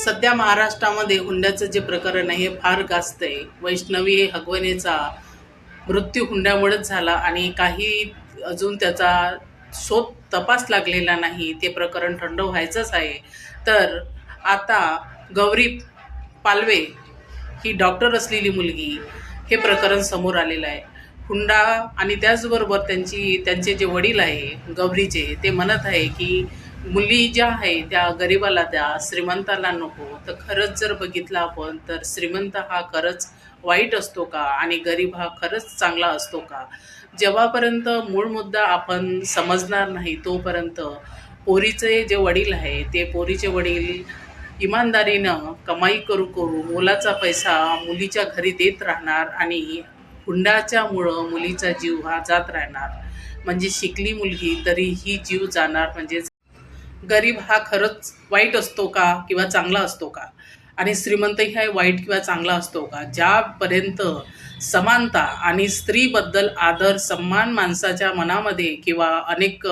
सध्या महाराष्ट्रामध्ये हुंड्याचं जे प्रकरण आहे हे फार गाजत आहे वैष्णवी हगवणेचा मृत्यू हुंड्यामुळेच झाला आणि काही अजून त्याचा शोध तपास लागलेला नाही ते प्रकरण थंड व्हायचंच आहे. तर आता गौरी पालवे ही डॉक्टर असलेली मुलगी हे प्रकरण समोर आलेलं आहे. हुंडा आणि त्याचबरोबर त्यांची त्यांचे जे वडील आहे गौरीचे ते म्हणत आहे की मुली ज्या आहे त्या गरिबाला द्या श्रीमंताला नको. तर खरंच जर बघितलं आपण तर श्रीमंत हा खरंच वाईट असतो का? आणि गरीब हा खरंच चांगला असतो का? जेव्हापर्यंत मूळ मुद्दा आपण समजणार नाही तोपर्यंत पोरीचे जे वडील आहे ते पोरीचे वडील इमानदारीनं कमाई करू करू मुलाचा पैसा मुलीच्या घरी देत राहणार आणि हुंडाच्यामुळं मुलीचा जीव हा जात राहणार. म्हणजे शिकली मुलगी तरी ही जीव जाणार म्हणजेच गरीब हा खरंच वाईट असतो का किंवा चांगला असतो का? आणि श्रीमंतही हा वाईट किंवा चांगला असतो का? ज्यापर्यंत समानता आणि स्त्रीबद्दल आदर सन्मान माणसाच्या मनामध्ये किंवा अनेक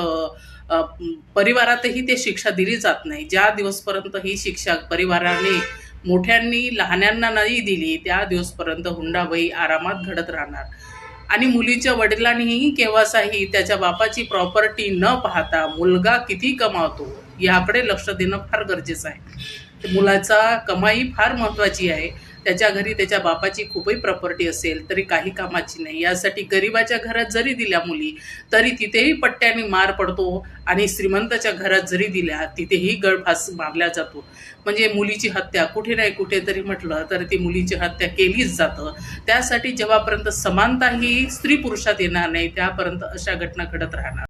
परिवारातही ते शिक्षा दिली जात नाही. ज्या दिवसपर्यंत ही शिक्षा परिवाराने मोठ्यांनी लहान्यांना नाही दिली त्या दिवसपर्यंत हुंडाबाई आरामात घडत राहणार. आणि मुलीच्या वडिलांनीही केव्हासाही त्याच्या बापाची प्रॉपर्टी न पाहता मुलगा किती कमावतो याकडे लक्ष देणं फार गरजेचं आहे. मुलाचा कमाई फार महत्त्वाची आहे. त्याच्या घरी त्याच्या बापाची खूपही प्रॉपर्टी असेल तरी काही कामाची नाही. यासाठी गरिबाच्या घरात जरी दिल्या मुली तरी तिथेही पट्ट्याने मार पडतो आणि श्रीमंताच्या घरात जरी दिल्या तिथेही गळफास मारला जातो. म्हणजे मुलीची हत्या कुठे नाही कुठे तरी म्हटलं तर ती मुलीची हत्या केलीच जातं. त्यासाठी जेव्हापर्यंत समानता ही स्त्री पुरुषात येणार नाही त्यापर्यंत अशा घटना घडत राहणार.